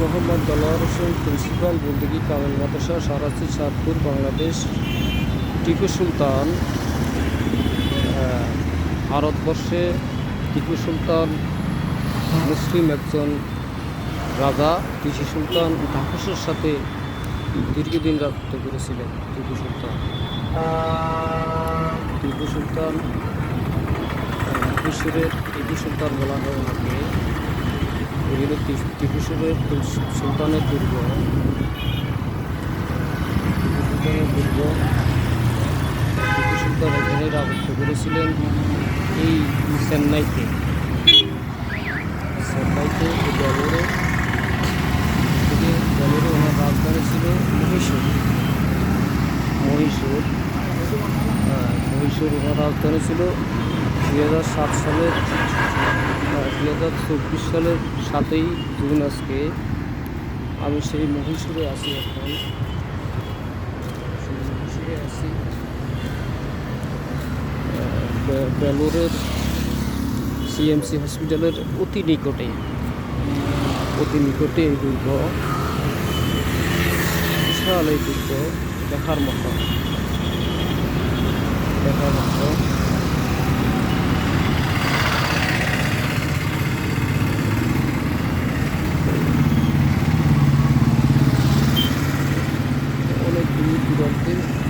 Mohammad দলোয়ার Hossain, principal বন্দিগি কামিল মাদ্রাসা সারাসি সাতপুর, বাংলাদেশ, টিপু সুলতান ভারতবর্ষে টিপু সুলতান, মুসলিম একজন রাজা টিপু সুলতান ঢাকুসের সাথে দীর্ঘদিন রাজত্ব করেছিলেন টিপু সুলতান। টিপু সুলতান টিপুসুরের টিপু সুলতান বলা হয় ওনাকে। এগুলো টি- টিপুসুরের সুলতানের দুর্গ। টিপু সুলতানের দুর্গ। টিপু সুলতান এখানে রাজত্ব করেছিলেন এই চেন্নাইতে। চেন্নাইতে বেলুরে থেকে ওনার রাজধানী ছিল মহীশূর। মহীশূর হ্যাঁ, মহীশূর ওনার রাজধানী ছিল দুই হাজার সাত সালের দুই হাজার চব্বিশ সালের সাতই জুন আজকে আমি সেই মহীশূরে আছি এখন। মহীশূরে আছি। বেলুরের সিএমসি হসপিটালের অতি নিকটে অতি নিকটে এই দুর্গ। বিশাল এই দুর্গ, দেখার মতো। দেখার মতো। 広く